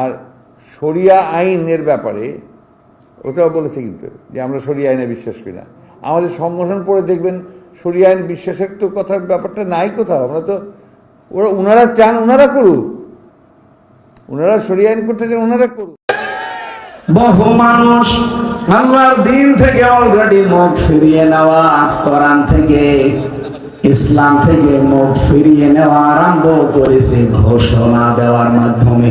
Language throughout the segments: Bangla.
আর সরিয়া আইনের ব্যাপারে ওটাও বলেছে কিন্তু, যে আমরা শরিয়া আইনে বিশ্বাস করি না। আমাদের সংগঠন পড়ে দেখবেন শরিয়া আইন বিশ্বাসের তো কথার ব্যাপারটা নাই কোথাও। আমরা তো, ওরা ওনারা চান ওনারা করুক। ওনারা শরিয়া আইন করতে চান ওনারা করুক। বহু মানুষ আল্লাহর দিন থেকে অলরেডি মুখ ফিরিয়ে নেওয়া, কোরআন থেকে, ইসলাম থেকে মুখ ফিরিয়ে নেওয়া আরম্ভ করেছে ঘোষণা দেওয়ার মাধ্যমে।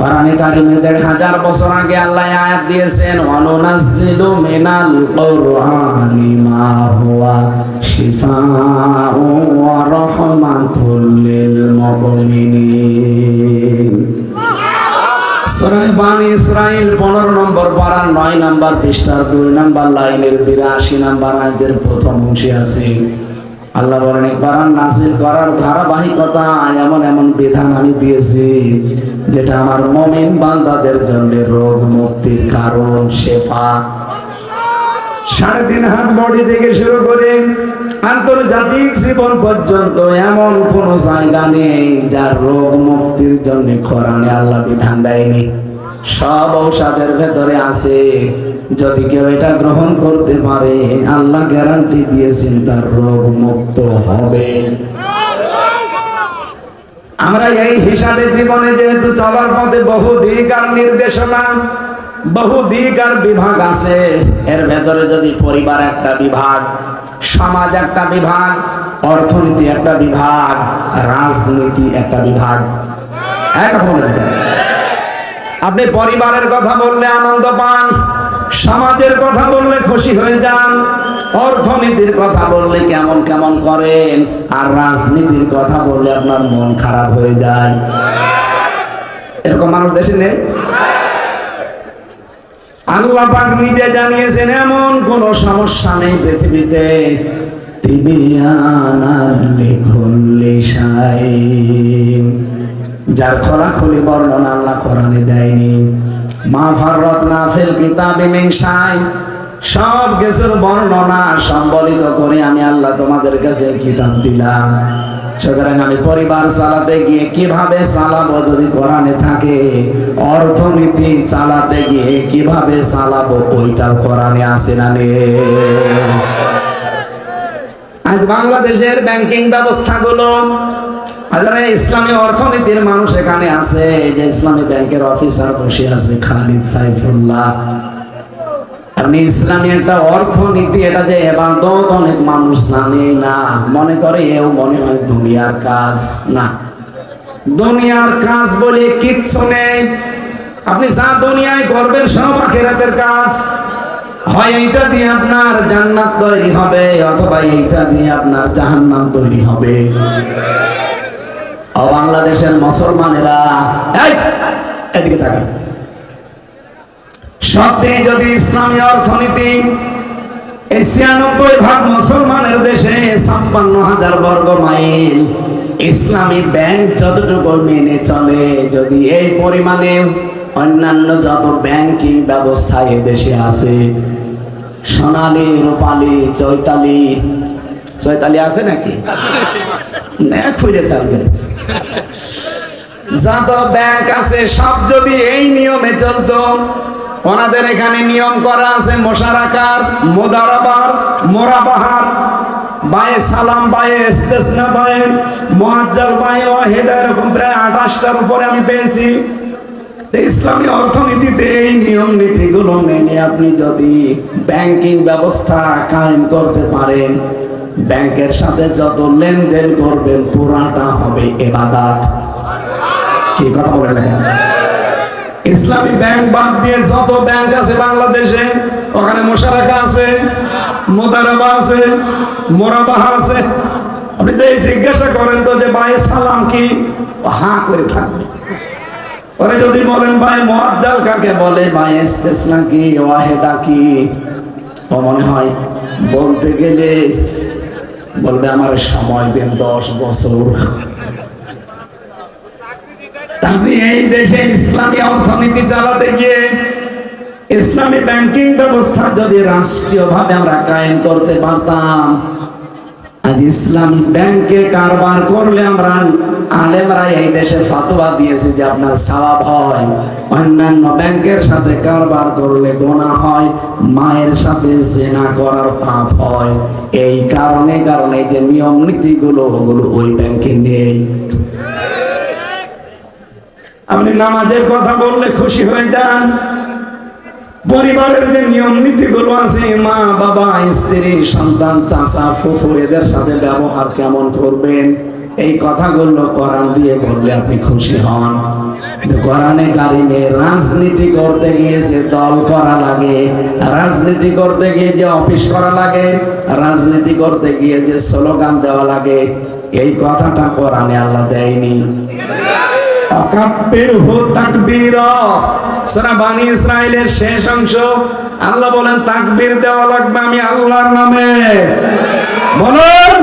কোরআনে কারিমে দেড় হাজার বছর আগে আল্লাহ আয়াত দিয়েছেন অনুনাজ্জিলু মিনাল কুরআনি মা হুয়া শিফাউ ওয়া রাহমাতুল লিল মুমিনিন। সূরা বানি ইসরাইল 15 নম্বর পারা 9 নম্বর পৃষ্ঠার 2 নম্বর লাইনের 82 নম্বর আয়াতের প্রথম অংশে আছে আল্লাহ বলেন কোরআন নাজিল করার ধারাবাহিকতা এমন এমন বিধান আমি দিয়েছি, যেটা আমার মমিন বান্দাদের জন্য রোগ মুক্তির কারণ, শেফা। সাড়ে তিন হাত বডি থেকে শুরু করে আন্তর্জাতিক জীবন পর্যন্ত এমন কোন জায়গা নেই যার রোগ মুক্তির জন্য কোরআনে আল্লাহ বিধান দেয়নি। সব ঔষধের ভেতরে আছে যদি কেউ এটা গ্রহণ করতে পারে, আল্লাহ গ্যারান্টি দিয়েছেন তার রোগ মুক্ত হবে আমরা এই হিসাবে জীবনে যেহেতু চলার পথে বহু দিক আর নির্দেশনা, বহু দিক আর বিভাগ আছে এর ভেতরে যদি পরিবার একটা বিভাগ, সমাজ একটা বিভাগ, অর্থনীতি একটা বিভাগ, রাজনীতি একটা বিভাগ এক। আপনি পরিবারের কথা বললে আনন্দ পান সমাজের কথা বললে খুশি হয়ে যান, অর্থনীতির কথা বললে কেমন কেমন করেন, আর রাজনীতির কথা বললে আপনার মন খারাপ হয়ে যায়। এরকম মানুষ দেশে নেই? নিজে জানিয়েছেন, এমন কোন সমস্যা নেই পৃথিবীতে। যার খোলাখুলি বর্ণনা আল্লাহ কোরআনে দেয়নি। মা ফাররাত না ফিল কিতাবি সব কিছুর বর্ণনা সম্বলিত করে আমি আল্লাহ তোমাদের কাছে কিতাব দিলাম। সুতরাং আমি পরিবার চালাতে গিয়ে কীভাবে চালাবো যদি কোরআনে থাকে, অর্থনীতি চালাতে গিয়ে কীভাবে চালাবো ওইটাও কোরআনে আসে না নে আজ বাংলাদেশের ব্যাংকিং ব্যবস্থাগুলো হাজারে ইসলামী অর্থনীতির মানুষ এখানে আছে। এই যে ইসলামী ব্যাংকের অফিসার বসে আছে, খালিদ সাইফুল্লাহ। আপনি ইসলামী একটা অর্থনীতি, এটা যে এবাদত অনেক মানুষ জানে না। মনে করে এও মনে হয় দুনিয়ার কাজ। না। দুনিয়ার কাজ বলে কিচ্ছু নেই। আপনি যা দুনিয়ায় করবেন, সব আখেরাতের কাজ। হয় এইটা দিয়ে আপনার জান্নাত তৈরি হবে, অথবা এইটা দিয়ে আপনার জাহান্নাম তৈরি হবে। ও বাংলাদেশের মুসলমানেরা এই এদিকে তাকান। সত্যি যদি ইসলামী অর্থনীতি এই ছিয়ানব্বই ভাগ মুসলমানের দেশে ছাপ্পান্ন হাজার বর্গ মাইল ইসলামী ব্যাংক যতটুকু মেনে চলে যদি এই পরিমাণে অন্যান্য যত ব্যাংকিং ব্যবস্থা এই দেশে আছে সোনালী রূপালী চৈতালি চৈতালি আছে নাকি? না খুঁজে থাকবেন। যত ব্যাংক আছে, সব যদি এই নিয়মে চলতো, ওনাদের এখানে নিয়ম করা আছে মোশারাকার মোদারাবার মোরাবাহার বায়ে সালাম, বায়ে ইস্তেসনা, বায়ে মুআজ্জাল বায়ে ওয়াহিদা, এরকম প্রায় আঠাশটার উপরে আমি পেয়েছি। ইসলামী অর্থনীতিতে এই নিয়ম নীতিগুলো মেনে আপনি যদি ব্যাংকিং ব্যবস্থা কায়েম করতে পারেন ব্যাংকের সাথে যত লেনদেন করবেন, পুরাটা হবে এবাদাত। কি কথা বলে দেখেন ইসলামী ব্যাংক বাদ দিয়ে যত ব্যাংক আছে বাংলাদেশে, ওখানে মোশারাকা আছে, মোদারাবা আছে, মোরাবাহা আছে। আপনি যে জিজ্ঞাসা করেন তো যে, ভাই, সালাম কি? হা করে থাকবে। ওরে যদি বলেন, ভাই, মোয়াজ্জাল কাকে বলে? ভাই, ইস্তেসনা কি? ওয়াহেদা কি? ও মনে হয়, বলতে গেলে বলবে, আমার সময় দেন দশ বছর। আমি এই দেশে ইসলামী অর্থনীতি চালাতে গিয়ে ইসলামী ব্যাংকিং ব্যবস্থা যদি রাষ্ট্রীয় ভাবে আমরা কায়েম করতে পারতাম আজ ইসলামী ব্যাংকে কারবার করলে আমরা আলেমরা এই দেশে ফতোয়া দিয়েছি যে আপনার সওয়াব হয়। অন্যান্য ব্যাংকের সাথে কারবার করলে গোনা হয়, মায়ের সাথে জেনা করার পাপ হয়। এই কারণে কারণে যে নিয়ম নীতিগুলো, ওগুলো ওই ব্যাংকে নেই। আপনি নামাজের কথা বললে খুশি হয়ে যান। পরিবারের যে নিয়ম নীতিগুলো আছে, মা, বাবা, স্ত্রী, সন্তান, চাচা ফুফু এদের সাথে ব্যবহার কেমন করবেন? এই কথাগুলো কোরআন দিয়ে বললে আপনি খুশি হন। কোরআনে কারিমে রাজনীতি করতে গিয়ে যে দল করা লাগে, রাজনীতি করতে গিয়ে যে অফিস করা লাগে, রাজনীতি করতে গিয়ে যে স্লোগান দেওয়া লাগে, এই কথাটা কোরআনে আল্লাহ দেয়নি। অকাব্যের হো তাকবীর। সূরা বানি ইসরাইলের শেষ অংশ। আল্লাহ বলেন তাকবীর দেওয়া লাগবে আমি আল্লাহর নামে। বলুন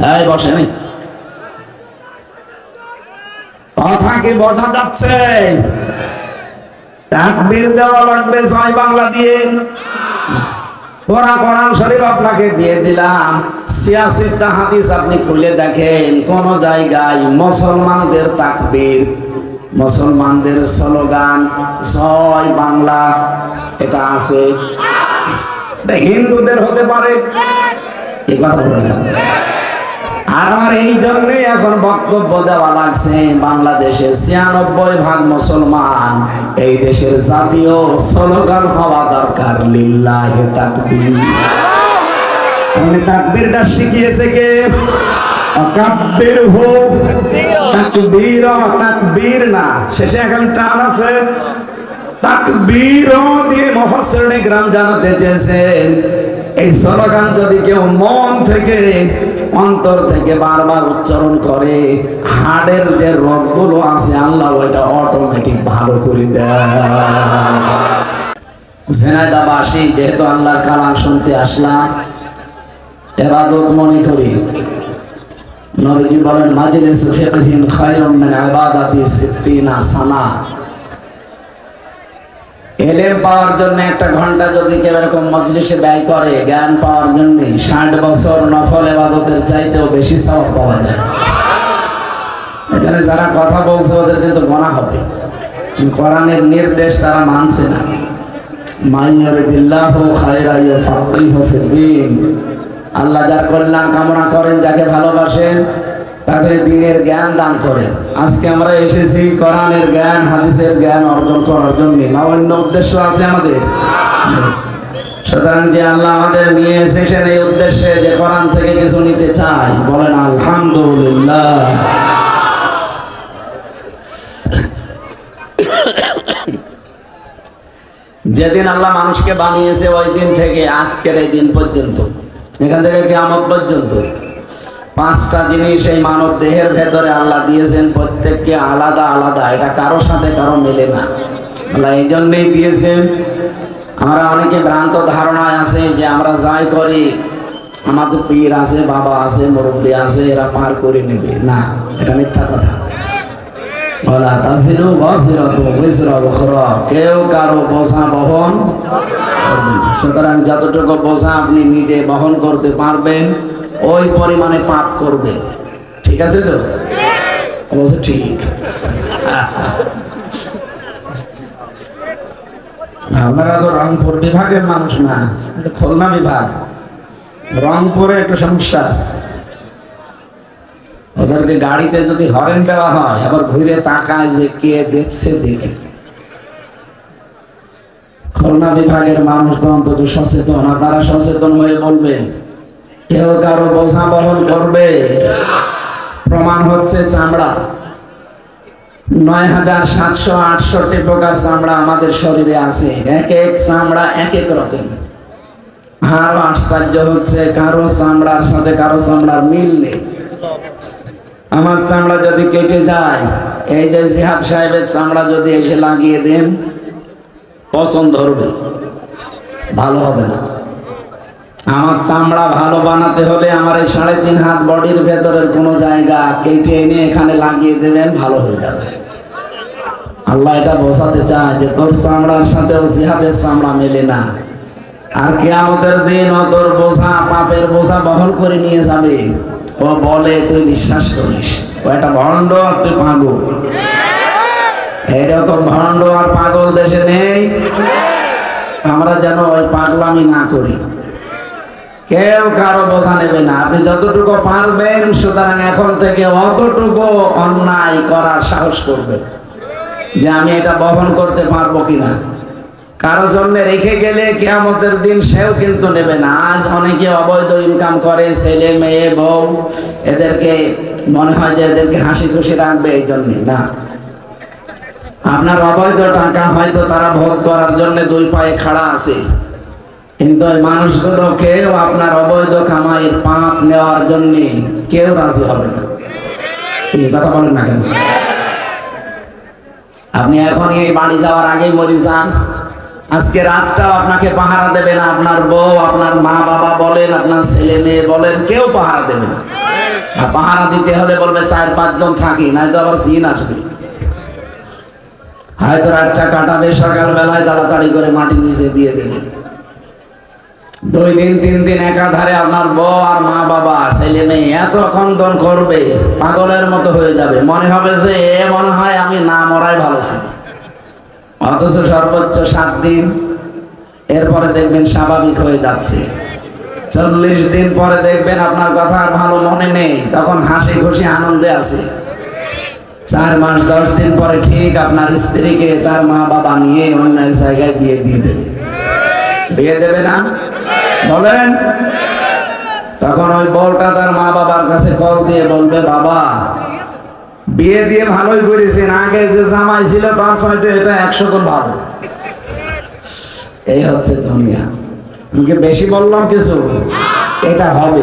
হ্যাঁ বসেন। কথা কি বোঝা যাচ্ছে? তাকবীর দেওয়া লাগবে জয় বাংলা দিয়ে। আপনাকে দিয়ে দিলাম। খুলে দেখেন। কোন জায়গায় মুসলমানদের তাকবীর, মুসলমানদের স্লোগান জয় বাংলা, এটা আছে। হিন্দুদের হতে পারে। এই কথা বলে আমার এই জন্যই এখন বক্তব্য দেওয়া লাগছে বাংলাদেশে ছিয়ানব্বই ভাগ মুসলমান এই দেশের জাতীয় স্লোগান হওয়া দরকার, লিল্লাহে তাকবীর। তাকবীরটা শিখিয়েছে কে? তাকবীর হো তাকবীর তাকবীর না, শেষে এখন টান আছে। তাকবীর দিয়ে মুফাসসিরিনে গ্রাম জানাতে চেয়েছেন, এই স্লোগান যদি কেউ মন থেকে অন্তর থেকে বারবার উচ্চারণ করে। হাড়ের যে রোগগুলো আছে, আল্লাহ ওইটা অটোমেটিক ভালো করে দেয়। ঝেনাইদাবাসী যেহেতু আল্লাহর কালাম শুনতে আসলাম, এবাদত মনে করি। নবীজি বলেন, মাজলিস ফিকহিন খায়রুম মিন ইবাদাতি সিত্তিনা সানা। এলেম পাওয়ার জন্য একটা ঘণ্টা যদি কেউ এরকম মজলিসে ব্যয় করে, জ্ঞান পাওয়ার জন্য ষাট বছর নফল এবাদতের চাইতেও বেশি সওয়াব পাওয়া যায়। এখানে যারা কথা বলছে, ওদের কিন্তু গোনা হবে। কোরআনের নির্দেশ তারা মানছে না। আল্লাহ যার কল্যাণ কামনা করেন, যাকে ভালোবাসেন তাদের দিনের জ্ঞান দান করেন আজকে আমরা এসেছি কোরআনের জ্ঞান, হাদিসের জ্ঞান অর্জন করার জন্য। না, অন্য উদ্দেশ্য আছে আমাদের? সুতরাং যে আল্লাহ আমাদের নিয়ে এসেছেন এই উদ্দেশ্যে যে কোরআন থেকে কিছু নিতে চাই বলেন আলহামদুলিল্লাহ। যেদিন আল্লাহ মানুষকে বানিয়েছে ওই দিন থেকে আজকের এই দিন পর্যন্ত। এখান থেকে কেমন পর্যন্ত। পাঁচটা জিনিস এই মানব দেহের ভেতরে আল্লাহ দিয়েছেন, প্রত্যেককে আলাদা আলাদা। এটা কারও সাথে কারও মেলে না। আল্লাহ এই জন্যই দিয়েছেন। আমরা অনেকে ভ্রান্ত ধারণায় আছে যে আমরা যাই করি, আমাদের পীর আছে, বাবা আছে, মুরব্বী আছে, এরা পার করে নেবে। না, এটা মিথ্যা কথা। কেউ কারও বহন সুতরাং যতটুকু বোঝা আপনি নিজে বহন করতে পারবেন ওই পরিমাণে পাপ করবে। ঠিক আছে তো? অবশ্য ঠিক। আপনারা তো রংপুর বিভাগের মানুষ না, কিন্তু খুলনা বিভাগ। রংপুরে একটু সমস্যা আছে। ওদেরকে গাড়িতে যদি হরেন দেওয়া হয়, আবার ঘুরে তাকায় যে কে দেখছে দেখে। খুলনা বিভাগের মানুষগণ অন্তত সচেতন আপনারা সচেতন হয়ে বলবেন। কেউ কারও বোঝা বহন করবে? প্রমাণ হচ্ছে চামড়া। নয় হাজার সাতশো আটষট্টি প্রকার চামড়া আমাদের শরীরে আছে। এক এক চামড়া এক এক রকম। আরও আশ্চর্য হচ্ছে কারও চামড়ার সাথে কারও চামড়ার মিল নেই। আমার চামড়া যদি কেটে যায়, এই যে জিহাদ সাহেবের চামড়া যদি এসে লাগিয়ে দেন, পছন্দ ধরবে ভালো হবে না। আমার চামড়া ভালো বানাতে হলে আমার এই সাড়ে তিন হাত বডির ভেতরের কোনো জায়গা কেটে এনে এখানে লাগিয়ে দেবেন, ভালো হয়ে যাবে। আল্লাহ এটা বোঝাতে চায় যে তোর চামড়ার সাথে ও জিহাদের চামড়া মেলে না। আর কে কেয়ামতের দিন ও তোর বোঝা, পাপের বোঝা বহন করে নিয়ে যাবে। ও বলে, তুই বিশ্বাস করিস, ও একটা ভণ্ড আর তুই পাগল। এইরকম ভণ্ড আর পাগল দেশে নেই। আমরা যেন ওই পাগলামি না করি। কেউ কারও বোঝা নেবে না। আপনি যতটুকু পারবেন, সুতরাং এখন থেকে অতটুকু অন্যায় করার সাহস করবেন যে আমি এটা বহন করতে পারব কিনা। কারও জন্য রেখে গেলে কেয়ামতের দিন সেও কিন্তু নেবে না। আজ অনেকে অবৈধ ইনকাম করে, ছেলে, মেয়ে, বউ, এদেরকে মনে হয় যে এদেরকে হাসি খুশি রাখবে এই জন্যে। না। আপনার অবৈধ টাকা হয়তো তারা ভোগ করার জন্য দুই পায়ে খাড়া আছে। কিন্তু মানুষগুলো কেউ আপনার অবৈধ কামাইয়ের পাপ নেওয়ার জন্য কেউ রাজি হবে না। এই কথা বলেন না কেন? আপনি এখন এই বাড়ি যাওয়ার আগেই মরে যান। আজকে রাতটাও আপনাকে পাহারা দেবে না। আপনার বউ, আপনার মা বাবা বলেন, আপনার ছেলে মেয়ে বলেন, কেউ পাহারা দেবে না। আর পাহারা দিতে হলে বলবে চার পাঁচজন থাকি নয়তো আবার সিন আসবে। হয়তো রাতটা কাটাবে সকাল বেলায় তাড়াতাড়ি করে মাটির নিচে দিয়ে দেবে। দুই দিন, তিন দিন একাধারে আপনার বউ আর মা বাবা, ছেলে মেয়ে এত খন্দন করবে, পাগলের মতো হয়ে যাবে। মনে হবে যে এ মনে হয় আমি না মরাই ভালো ছিল। অথচ সর্বোচ্চ সাত দিন, এরপরে দেখবেন স্বাভাবিক হয়ে যাচ্ছে। চল্লিশ দিন পরে দেখবেন আপনার কথা আর ভালো মনে নেই, তখন হাসি খুশি আনন্দে আছে। চার মাস, দশ দিন পরে ঠিক আপনার স্ত্রীকে তার মা বাবা নিয়ে অন্য জায়গায় বিয়ে দিয়ে দেবে। বিয়ে দেবে না? বলেন। তখন ওই বউটা তার মা বাবার কাছে কল দিয়ে বলবে, বাবা, বিয়ে দিয়ে ভালোই করেছেন। আগে যে জামাই ছিল, তার চাইতে এটা একশো গুণ ভালো। এই হচ্ছে দুনিয়া। আমাকে বেশি বললাম কিছু? এটা হবে।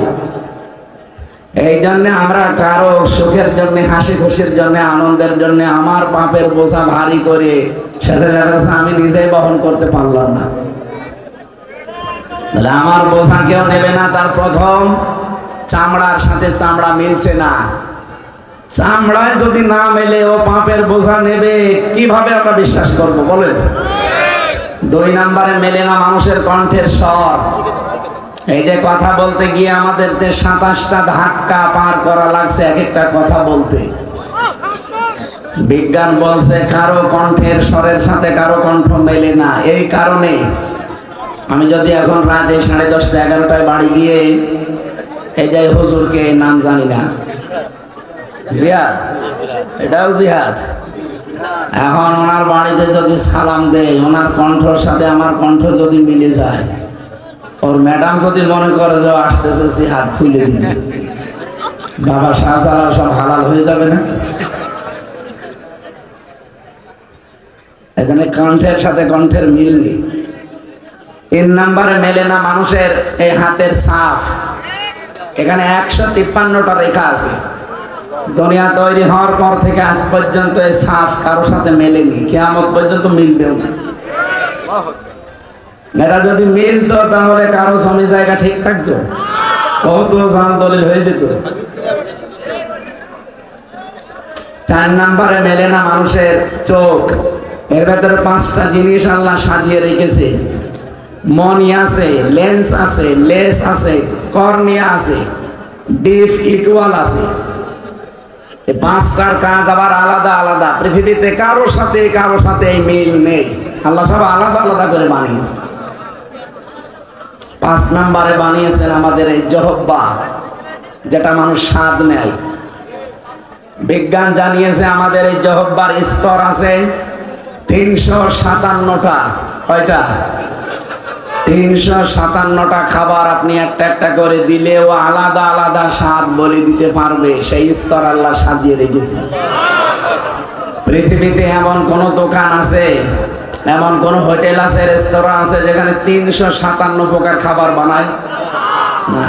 এই জন্য আমরা কারও সুখের জন্য, হাসি খুশির জন্য, আনন্দের জন্য, আমার পাপের বোঝা ভারী করে সেটা দেখা আমি নিজেই বহন করতে পারলাম না। তাহলে আমার বোঝা কেউ নেবে না, তার প্রথম চামড়ার সাথে চামড়া মিলছে না। চামড়ায় যদি না মেলে, ও পাপের বোঝা নেবে, কীভাবে আমরা বিশ্বাস করব, বলেন? দুই নাম্বারে মেলে না মানুষের কণ্ঠের স্বর। এই যে কথা বলতে গিয়ে আমাদের সাতাশটা ধাক্কা পার করা লাগছে, এক একটা কথা বলতে। বিজ্ঞান বলছে, কারও কণ্ঠের স্বরের সাথে কারও কণ্ঠ মেলে না। এই কারণে আমি যদি এখন রাতে সাড়ে দশটা, এগারোটায় বাড়ি গিয়ে এই যে হুজুরকে নাম জানি না। জিয়াদ এটাও জিহাদ? এখন ওনার বাড়িতে যদি সালাম দেয়, ওনার কণ্ঠর সাথে আমার কণ্ঠ যদি মিলে যায়, ওর ম্যাডাম যদি মনে করে যে আসতেছে সে হাত খুলে দিবে। বাবা শাহজালাল সব হালাল হয়ে যাবে না? এখানে কণ্ঠের সাথে কণ্ঠের মিল নেই। তিন নাম্বারে মেলে না মানুষের এই হাতের ছাপ। এখানে একশো তিপ্পান্নটা রেখা আছে। দুনিয়া তৈরি হওয়ার পর থেকে আজ পর্যন্ত এই ছাপ কারোর সাথে মেলেনি। কেমন পর্যন্ত মিলবেও না। এটা যদি মিলতো, তাহলে কারও জমি জায়গা ঠিক থাকতো। কত জান দলিল হয়ে যেত। চার নাম্বারে মেলে না মানুষের চোখ। এর ভেতরে পাঁচটা জিনিস আল্লাহ সাজিয়ে রেখেছে। মনি আছে, লেন্স আছে, লেস আছে, কর্নিয়া আছে, ডিফ ইকুয়াল আছে। পাঁচটার কাজ আবার আলাদা আলাদা, পৃথিবীতে কারোর সাথে কারোর সাথে মিল নেই। আল্লাহ সব আলাদা আলাদা করে বানিয়েছে। পাঁচ নাম্বারে বানিয়েছেন আমাদের এই জহব্বা, যেটা মানুষ স্বাদ নেয়। বিজ্ঞান জানিয়েছে আমাদের এই জহব্বার স্তর আছে তিনশো সাতান্নটা। কয়টা? তিনশো সাতান্নটা খাবার আপনি একটা একটা করে দিলেও আলাদা আলাদা স্বাদ বলে দিতে পারবে। সেই স্তর আল্লাহ সাজিয়ে রেখেছে। পৃথিবীতে এমন কোন দোকান আছে, এমন কোন হোটেল আছে, রেস্তোরাঁ আছে, যেখানে তিনশো সাতান্ন প্রকার খাবার বানায়? না।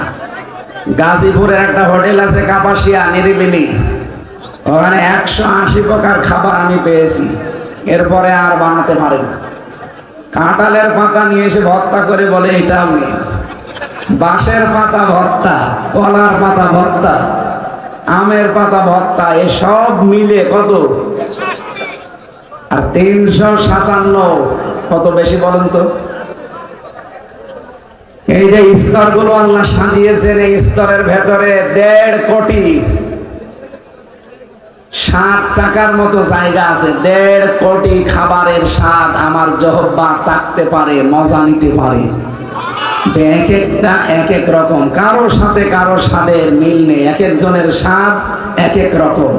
গাজীপুরের একটা হোটেল আছে কাপাসিয়া, নিরিবিলি। ওখানে একশো আশি প্রকার খাবার আমি পেয়েছি। এরপরে আর বানাতে পারে না। কাঁঠালের পাতা নিয়ে এসে ভর্তা করে বলে এটাও নেই বাঁশের পাতা ভর্তা, কলার পাতা ভর্তা, আমের পাতা ভর্তা এসব মিলে কত? আর তিনশো সাতান্ন। কত বেশি বলেন তো? এই যে স্তরগুলো আল্লাহ সাজিয়েছেন, এই স্তরের ভেতরে দেড় কোটি সাত চাকার মতো জায়গা আছে। দেড় কোটি খাবারের স্বাদ আমার জহব্বা চাকতে পারে, মজা নিতে পারে। এক একটা, এক এক রকম। কারোর সাথে কারোর স্বাদের মিল নেই। এক একজনের স্বাদ এক এক রকম।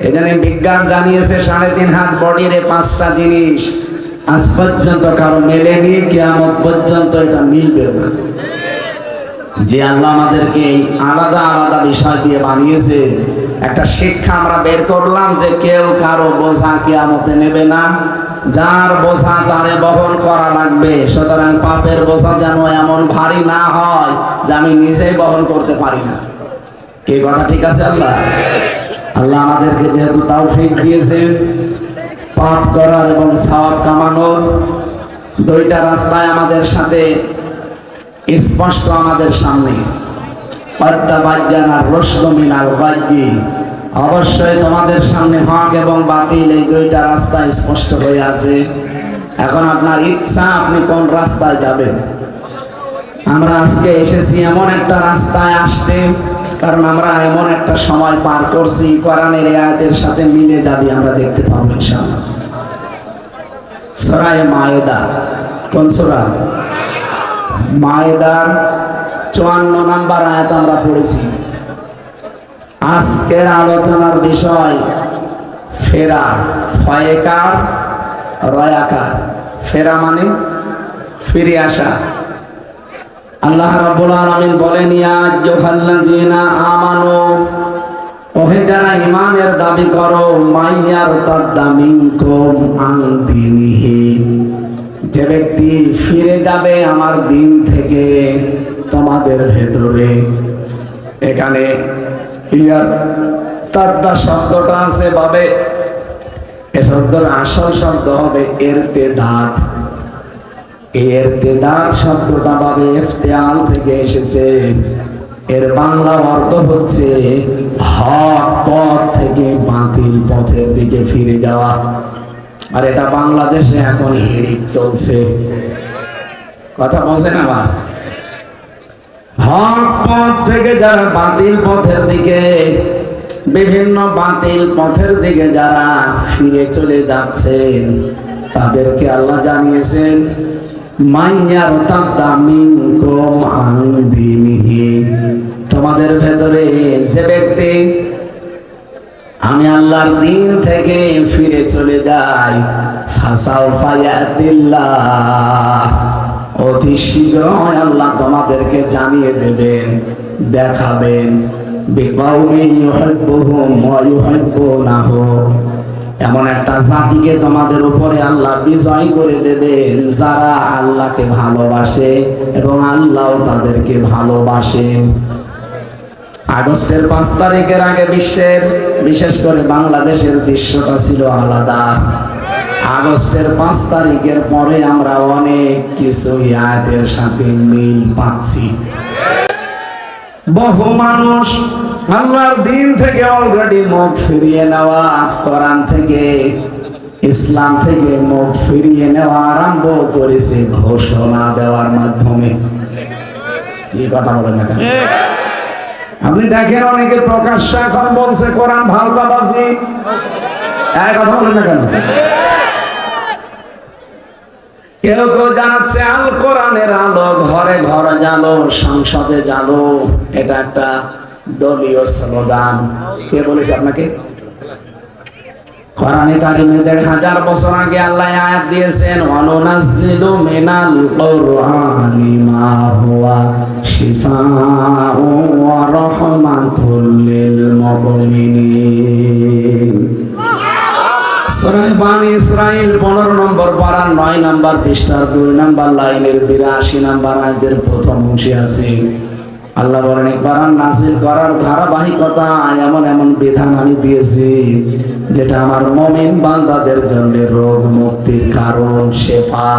এখানে বিজ্ঞান জানিয়েছে সাড়ে তিন হাত বডির পাঁচটা জিনিস। আজ পর্যন্ত কারও মেলেনি কেমন পর্যন্ত এটা মিলবে না। যে আল্লাহ আমাদেরকে আলাদা আলাদা বিষয় দিয়ে বানিয়েছে, একটা শিক্ষা আমরা বের করলাম যে কেউ কারও বোঝা কিয়ামতে নেবে না, যার বোঝা তারে বহন করা লাগবে, সুতরাং পাপের বোঝা যেন এমন ভারী না হয় যে আমি নিজেই বহন করতে পারি না। কে কথা ঠিক আছে আল্লাহ? আল্লাহ আমাদেরকে যেহেতু তৌফিক দিয়েছে, পাপ করার এবং সওয়াব কামানোর, দুইটা রাস্তায় আমাদের সাথে স্পষ্ট আমাদের সামনে। অবশ্যই তোমাদের সামনে হক এবং বাতিল এই দুইটা রাস্তা স্পষ্ট হয়ে আছে। এখন আপনার ইচ্ছা আপনি কোন রাস্তায় যাবেন? আমরা আজকে এসেছি এমন একটা রাস্তায় আসতে, কারণ আমরা এমন একটা সময় পার করছি, কোরআনের আয়াতের সাথে মিলে দাবি আমরা দেখতে পাবো ইনশাআল্লাহ। সরায় মায়েদা, কোন সূরা? মায়েদার চুয়ান্ন নাম্বার আয়াত আমরা পড়েছি। আজকের আলোচনার বিষয় ফেরা, ফয়েকার, রয়াকার। ফেরা মানে ফিরে আসা। আল্লাহ রাব্বুল আলামিন বলেন, ইয়া আইয়ুহাল্লাযীনা আমানু, ওহে যারা ইমানের দাবি করো মাইয়ার তাদামিনকুম আন দীনিহি। যে ব্যক্তি ফিরে যাবে আমার দিন থেকে তোমাদের ভেতরে। এখানে ইয়ার তাদ্দা শব্দটা আছে ভাবে এ শব্দের আসল শব্দ হবে এর দাঁত এর তেদাত শব্দটা ভাবে ইফতিয়াল থেকে এসেছে। এর বাংলা অর্থ হচ্ছে হক পথ থেকে বাতিল পথের দিকে ফিরে যাওয়া। আর এটা বাংলাদেশে এখন হিড়িক চলছে। কথা বলছে না বা হক পথ থেকে যারা বাতিল পথের দিকে, বিভিন্ন বাতিল পথের দিকে যারা ফিরে চলে যাচ্ছেন, তাদেরকে আল্লাহ জানিয়েছেন, মাইয়ার তাদামিনকুম আন দীনিহি। তোমাদের ভেতরে যে ব্যক্তি আমি আল্লাহর দিন থেকে ফিরে চলে যাই। ফাসাও ফায়াতিল্লাহ অতি শীঘ্রই আল্লাহ তোমাদেরকে জানিয়ে দেবেন, দেখাবেন। এমন একটা জাতিকে তোমাদের উপরে আল্লাহ বিজয় করে দেবেন, যারা আল্লাহকে ভালোবাসে এবং আল্লাহ তাদেরকে ভালোবাসেন। আগস্টের পাঁচ তারিখের আগে বিশ্বের বিশেষ করে বাংলাদেশের দৃশ্যটা ছিল আলাদা। আগস্টের পাঁচ তারিখের পরে আমরা অনেক কিছু ইয়াদের সাথে মিল পাচ্ছি। বহু মানুষ আল্লাহর দিন থেকে অলরেডি মুখ ফিরিয়ে নেওয়া, কোরআন থেকে, ইসলাম থেকে মুখ ফিরিয়ে নেওয়া আরম্ভ করেছে ঘোষণা দেওয়ার মাধ্যমে। এই কথা বলেন না কেন? আপনি দেখেন অনেকে প্রকাশ্য এখন বলছে, কোরআন ভালতাবাজি কথা বলেন না কেন? কেউ কেউ জানাচ্ছে, আল কোরআনের আলো, ঘরে ঘরে জানো সংসদে জানো এটা একটা দলীয় স্লোগান। কে বলেছে আপনাকে? কোরআনে কারিমে দেড় হাজার বছর আগে আল্লাহ আয়াত দিয়েছেন অনুনাজ্জিলু মিনাল কোরআনি মা হুয়া শিফাউ ওয়া রাহমাতুল লিল মুমিনিন। সূরা বানি ইসরাইল 15 নম্বর পারা 9 নম্বর পৃষ্ঠার 2 নম্বর লাইনের 82 নম্বর আয়াতের প্রথম অংশে আছে আল্লাহ বলেন কোরআন নাসিল করার ধারাবাহিকতা এমন এমন বিধান আমি দিয়েছি, যেটা আমার মমিন বান্দাদের জন্য রোগ মুক্তির কারণ, শেফা।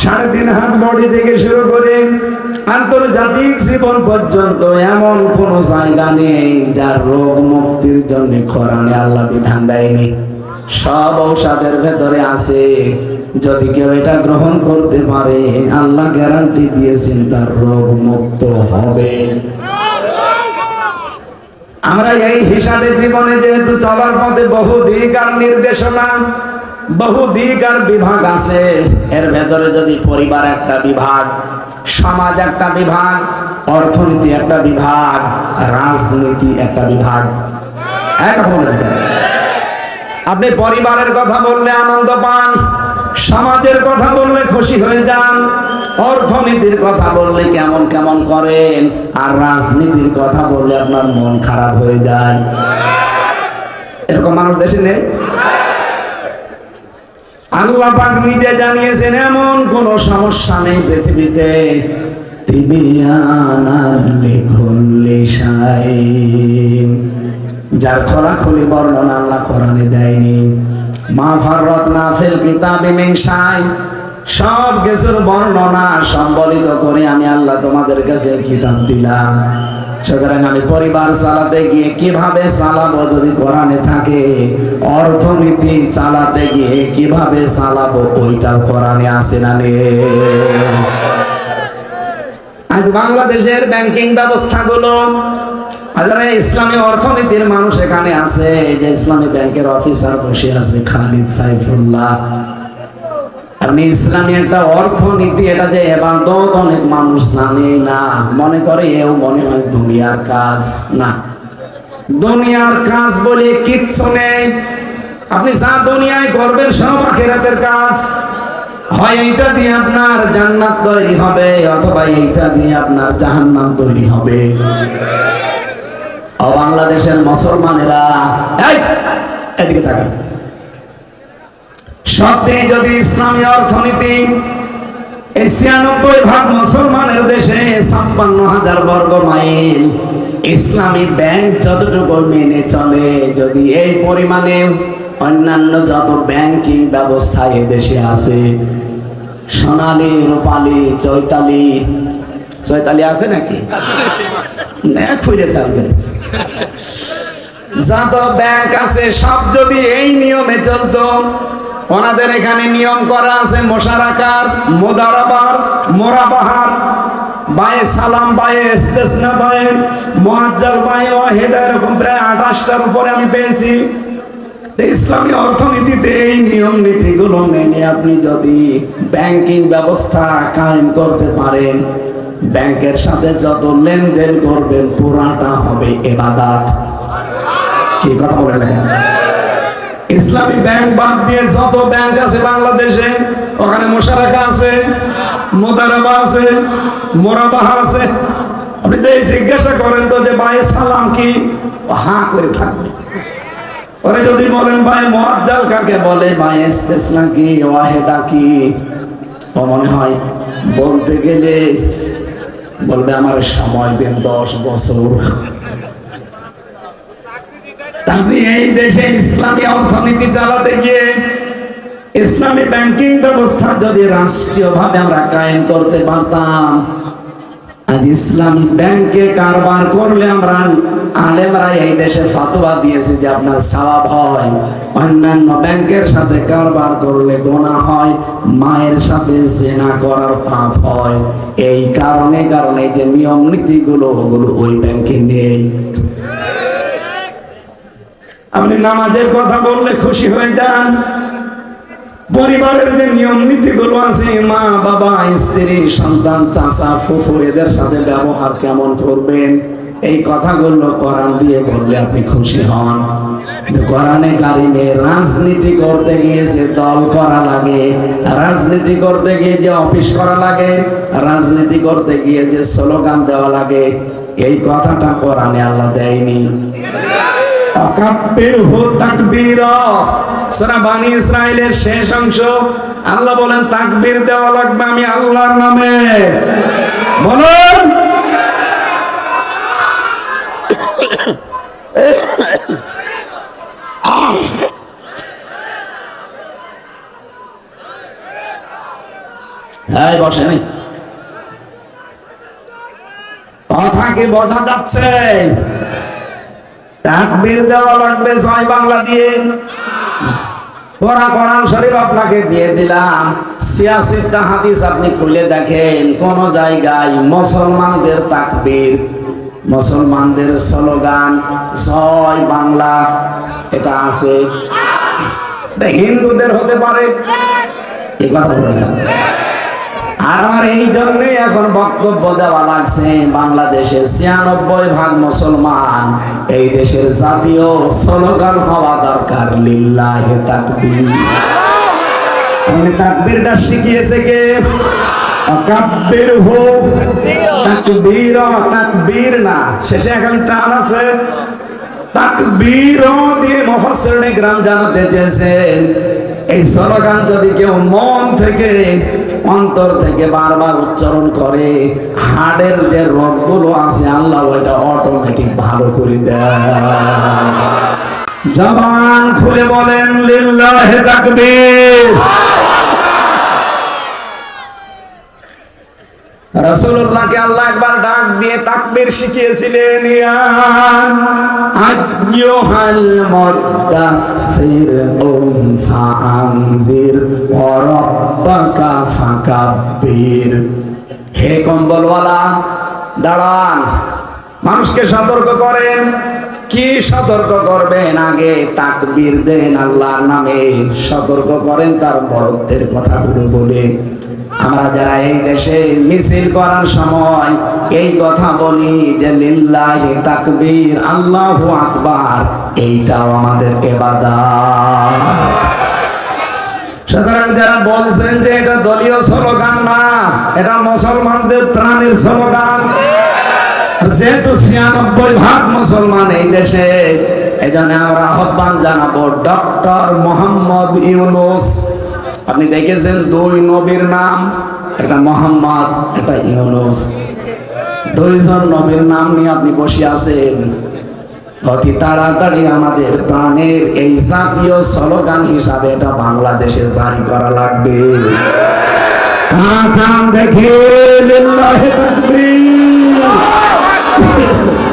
সাড়ে তিন হাত বডি থেকে শুরু করে আন্তর্জাতিক জীবন পর্যন্ত এমন কোন জায়গা নেই যার রোগ মুক্তির জন্য কোরআনে আল্লাহ বিধান দেয়নি। সব ঔষধের ভেতরে আছে যদি কেউ এটা গ্রহণ করতে পারে, আল্লাহ গ্যারান্টি দিয়েছেন তার রোগ মুক্ত হবে আমরা এই হিসাবে জীবনে যেহেতু চলার পথে বহু দিক আর নির্দেশনা, বহু দিক আর বিভাগ আছে এর ভেতরে যদি পরিবার একটা বিভাগ, সমাজ একটা বিভাগ, অর্থনীতি একটা বিভাগ, রাজনীতি একটা বিভাগ। আপনি পরিবারের কথা বললে আনন্দ পান সমাজের কথা বললে খুশি হয়ে যান, অর্থনীতির কথা বললে কেমন কেমন করেন, আর রাজনীতির কথা বললে আপনার মন খারাপ হয়ে যায়। এরকম মানুষ দেশে নেই? আল্লাহ নিজে জানিয়েছেন, এমন কোন সমস্যা নেই পৃথিবীতে। যার খোলাখুলি বর্ণনা আল্লাহ কোরআনে দেয়নি। সব কিছুর বর্ণনা সম্বলিত করে আমি আল্লাহ তোমাদের কাছে কিতাব দিলাম। সুতরাং আমি পরিবার চালাতে গিয়ে কীভাবে চালাবো যদি কোরআনে থাকে, অর্থনীতি চালাতে গিয়ে কীভাবে চালাবো ওইটা কোরআনে আসে না আজ বাংলাদেশের ব্যাংকিং ব্যবস্থাগুলো যারা ইসলামী অর্থনীতির মানুষ এখানে আছে। এই যে ইসলামী ব্যাংকের অফিসার বসে আছে খালিদ সাইফুল্লাহ। আপনি ইসলামী একটা অর্থনীতি, এটা যে এবাদত অনেক মানুষ জানে না। মনে করে এও মনে হয় দুনিয়ার কাজ। না। দুনিয়ার কাজ বলে কিচ্ছু নেই। আপনি যা দুনিয়ায় করবেন সব আখেরাতের কাজ। হয় এইটা দিয়ে আপনার জান্নাত তৈরি হবে, অথবা এইটা দিয়ে আপনার জাহান্নাম তৈরি হবে। বাংলাদেশের মুসলমানেরা এদিকে তাকান। সত্যি যদি ইসলামী অর্থনীতি ছিয়ানব্বই ভাগ মুসলমানের দেশে ছাপ্পান্ন হাজার বর্গ মাইল, ইসলামী ব্যাংক যতটুকু মেনে চলে, যদি এই পরিমাণে অন্যান্য যত ব্যাংকিং ব্যবস্থা দেশে আছে, সোনালী, রূপালী, চৈতালি চৈতালি আছে নাকি? খুঁজে থাকবেন। যত ব্যাংক আছে, সব যদি এই নিয়মে চলতো, ওনাদের এখানে নিয়ম করা আছে মোশারাকার মোদারাবার মোরাবাহার বায়ে সালাম, বায়ে ইস্তেসনা, বায়ে মুআজ্জাল, বায়ে ওয়াহিদা, এরকম প্রায় আঠাশটার উপরে আমি পেয়েছি। ইসলামী অর্থনীতিতে এই নিয়ম নীতিগুলো মেনে আপনি যদি ব্যাংকিং ব্যবস্থা কায়েম করতে পারেন ব্যাংকের সাথে যত লেনদেন করবেন, পুরাটা হবে এবাদাত। কি কথা বলে দেখেন ইসলামী ব্যাংক বাদ দিয়ে যত ব্যাংক আছে বাংলাদেশে, ওখানে মোশারাকা আছে, মোদারাবা আছে, মোরাবাহা আছে। আপনি যে জিজ্ঞাসা করেন তো যে ভাই, সালাম কি? হা করে থাকবে। ওরে যদি বলেন, ভাই মুআজ্জাল কাকে বলে? ভাই ইস্তেসনা কি? ওয়াহেদা কি? ও মনে হয়, বলতে গেলে বলবে, আমার সময় দেন দশ বছর। আপনি এই দেশে ইসলামী অর্থনীতি চালাতে গিয়ে ইসলামী ব্যাংকিং ব্যবস্থা যদি আমরা কায়েম করতে পারতাম, আজ ইসলামী ব্যাংকে কারবার করলে আমরা আলেমরা এই দেশে ফতোয়া দিয়েছে যে আপনার সওয়াব হয়। অন্যান্য ব্যাংকের সাথে কারবার করলে গোনা হয়, মায়ের সাথে জেনা করার পাপ হয়। এই কারণে কারণে যে নিয়ম নীতিগুলো, ওগুলো ওই ব্যাংকে নেই। আপনি নামাজের কথা বললে খুশি হয়ে যান। পরিবারের যে নিয়ম নীতিগুলো আছে, মা, বাবা, স্ত্রী, সন্তান, চাচা, ফুফু, এদের সাথে ব্যবহার কেমন করবেন? এই কথাগুলো করান দিয়ে বললে আপনি খুশি হন। কোরআনে কারিমে রাজনীতি করতে গিয়ে যে দল করা লাগে, রাজনীতি করতে গিয়ে যে অফিস করা লাগে, রাজনীতি করতে গিয়ে যে স্লোগান দেওয়া লাগে, এই কথাটা কোরআনে আল্লাহ দেয়নি। হু তাকবীর শেষ অংশ। আল্লাহ বলেন, তাকবীর দেওয়া লাগবে আমি আল্লাহর নামে। হ্যাঁ বোঝা যাচ্ছে? দেওয়া লাগবে জয় বাংলা দিয়ে। পড়া শরীফ আপনাকে দিয়ে দিলাম। হাদিস আপনি খুলে দেখেন। কোন জায়গায় মুসলমানদের তাকবীর, মুসলমানদের স্লোগান, জয় বাংলা। এটা আছে। এটা হিন্দুদের হতে পারে। এই আমার এই জন্যই এখন বক্তব্য দেওয়া লাগছে বাংলাদেশে ছিয়ানব্বই ভাগ মুসলমান এই দেশের জাতীয় স্লোগান হওয়া দরকার, লিল্লাহে তাকবীরটা শিখিয়েছে কে? তাকবীর হো, তাকবীর তাকবীর না। শেষে এখন টান আছে। এই কেউ মন থেকে, অন্তর থেকে বারবার উচ্চারণ করে, হাড়ের যে রোগগুলো আছে, আল্লাহ ওইটা অটোমেটিক ভালো করে দেয়। জবান খুলে বলেন রসুল্লাহকে আল্লাহ একবার ডাক দিয়ে তাকবীর শিখিয়েছিলেন হে কম্বলওয়ালা দাঁড়ান মানুষকে সতর্ক করেন। কি সতর্ক করবেন আগে? তাকবীর দেন আল্লাহর নামে। সতর্ক করেন, তার বড়ত্বের কথাগুলো বলে। আমরা যারা এই দেশে মিছিল করার সময় এই কথা বলি যে, লিল্লাহি তাকবীর, আল্লাহু আকবার। এইটাও আমাদের এবাদত। সুতরাং যারা বলছেন যে, এটা দলীয় স্লোগান না, এটা মুসলমানদের প্রাণের স্লোগান। যেহেতু ছিয়ানব্বই ভাগ মুসলমান এই দেশে, এই জন্য আমরা আহ্বান জানাব ডক্টর মোহাম্মদ ইউনুস। আপনি দেখেছেন দুই নবীর নাম? একটা মোহাম্মদ, একটা ইউনুস। দুইজন নবীর নাম নিয়ে আপনি বসে আছেন। অতি তাড়াতাড়ি আমাদের প্রাণের এই জাতীয় স্লোগান হিসাবে এটা বাংলাদেশে জারি করা লাগবে। দেখে লিল্লাহি তাকবীর